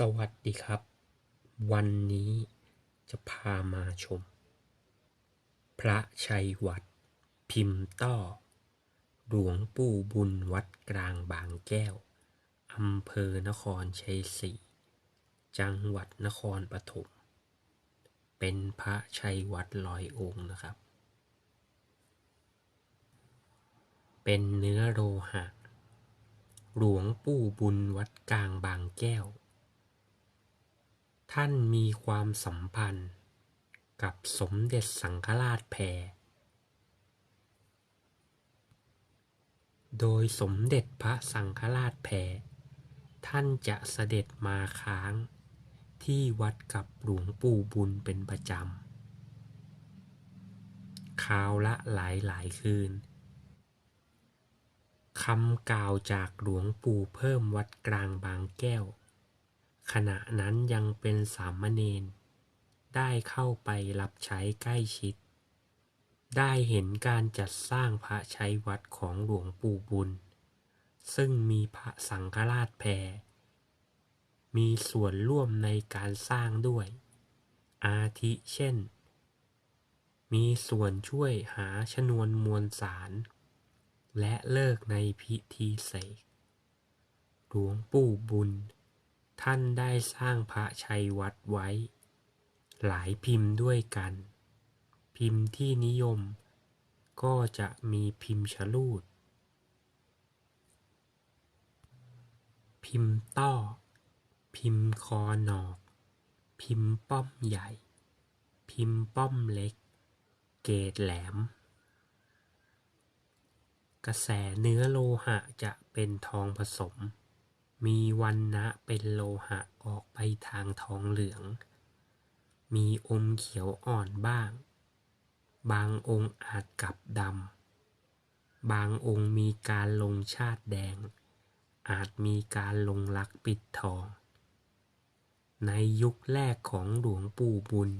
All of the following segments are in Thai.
สวัสดีครับ วันนี้จะพามาชม พระชัยวัด พิมพ์ต้อ หลวงปู่บุญวัดกลางบางแก้วอำเภอนครชัยศรีจังหวัดนครปฐมเป็นพระชัยวัดลอยองค์นะครับ เป็นเนื้อโลหะหลวงปู่บุญวัดกลางบางแก้ว ท่านมีความสัมพันธ์ กับสมเด็จสังฆราชแพร โดยสมเด็จพระสังฆราชแพร ท่านจะเสด็จมาค้างที่วัดกับหลวงปู่บุญเป็นประจำคราวละหลายหลายคืนคำกล่าวจากหลวงปู่เพิ่มวัดกลางบางแก้ว ขณะนั้นยังเป็นสามเณรได้เข้าไปรับใช้ใกล้ชิด ได้เห็นการจัดสร้างพระชัยวัดของหลวงปู่บุญ ซึ่งมีพระสังฆราชแพรมีส่วนร่วมในการสร้างด้วย อาทิเช่น มีส่วนช่วยหาชนวนมวลสาร และเลิกในพิธีเสกหลวงปู่บุญ ท่านได้สร้างพระชัยวัดไว้ หลายพิมพ์ด้วยกัน พิมพ์ที่นิยมก็จะมีพิมพ์ชลูด พิมพ์ต้อ พิมพ์คอหนอก พิมพ์ป้อมใหญ่ พิมพ์ป้อมเล็ก เกรดแหลม กระแสเนื้อโลหะจะเป็นทองผสม มีวันนะเป็นโลหะออกไปทางทองเหลือง มีอมเขียวอ่อนบ้าง บางองค์อาจกลับดำ บางองค์มีการลงชาติแดง อาจมีการลงลักปิดทอง ในยุคแรกของหลวงปู่บุญ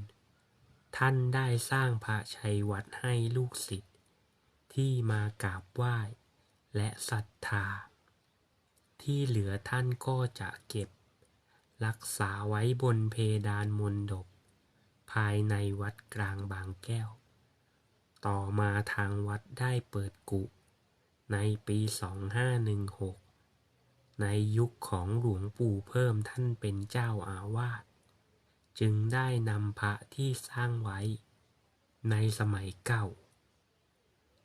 ท่านได้สร้างพระชัยวัดให้ลูกศิษย์ที่มากราบไหว้และศรัทธา ที่เหลือท่านก็จะเก็บ รักษาไว้บนเพดานมณฑปภายในวัดกลางบางแก้ว ต่อมาทางวัดได้เปิดกุ ในปี 2516 ในยุคของหลวงปู่เพิ่มท่านเป็นเจ้าอาวาสจึงได้นำพระที่สร้างไว้ ในสมัยเก่า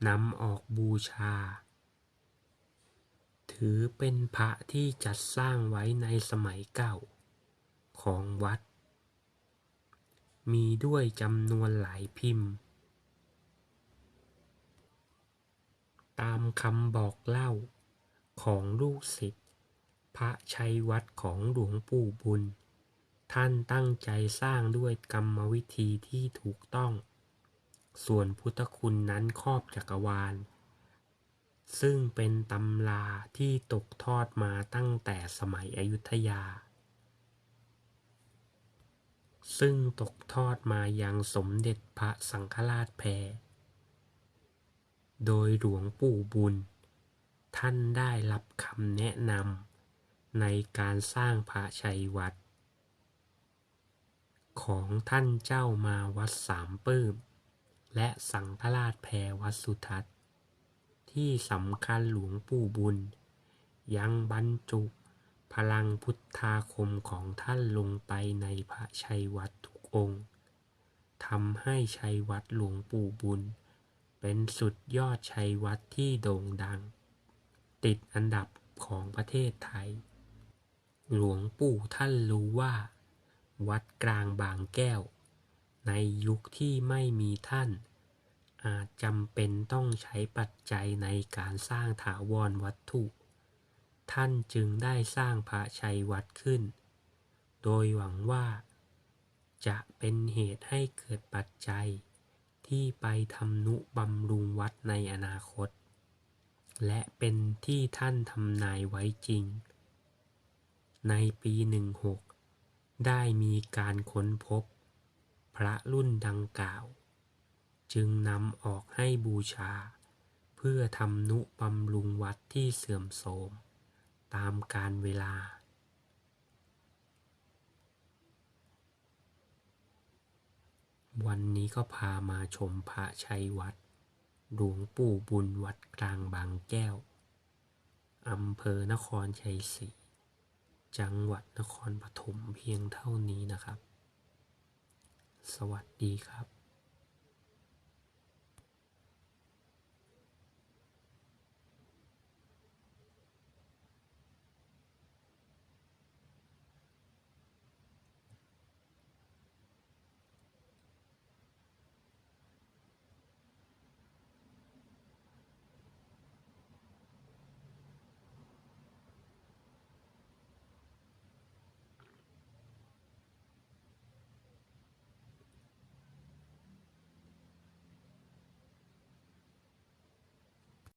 นำออกบูชา ถือเป็นพระที่จัดสร้างไว้ในสมัยเก่าของวัด มีด้วยจำนวนหลายพิมพ์ ตามคำบอกเล่าของลูกศิษย์พระชัยวัดของหลวงปู่บุญ ท่านตั้งใจสร้างด้วยกรรมวิธีที่ถูกต้อง ส่วนพุทธคุณนั้นครอบจักรวาล ซึ่งเป็นตำราที่ตกทอดมาตั้งแต่สมัยอยุธยา ซึ่งตกทอดมายังสมเด็จพระสังฆราชแพร โดยหลวงปู่บุญ ท่านได้รับคำแนะนำในการสร้างพระชัยวัด ของท่านเจ้ามาวัดสามปื้ม และสังฆราชแพรวัดสุทัศน์ ที่สำคัญหลวงปู่บุญ ยังบรรจุพลังพุทธาคมของท่านลงไปในพระชัยวัดทุกองค์ทำให้ชัยวัดหลวงปู่บุญ เป็นสุดยอดชัยวัดที่โด่งดัง ติดอันดับของประเทศไทย หลวงปู่ท่านรู้ว่า วัดกลางบางแก้ว ในยุคที่ไม่มีท่าน อาจจำเป็นต้องใช้ปัจจัยในการสร้างถาวรวัตถุ ท่านจึงได้สร้างพระชัยวัดขึ้น โดยหวังว่า จะเป็นเหตุให้เกิดปัจจัย ที่ไปทำนุบำรุงวัดในอนาคต และเป็นที่ท่านทำนายไว้จริง ในปี 16 ได้มีการค้นพบ พระรุ่นดังกล่าว จึงนำออกให้บูชา เพื่อทำนุบำรุงวัดที่เสื่อมโทรม ตามการเวลา วันนี้ก็พามาชมพระชัยวัดหลวงปู่บุญวัดกลางบางแก้ว อำเภอนครชัยศรี จังหวัดนครปฐมเพียงเท่านี้นะครับ สวัสดีครับ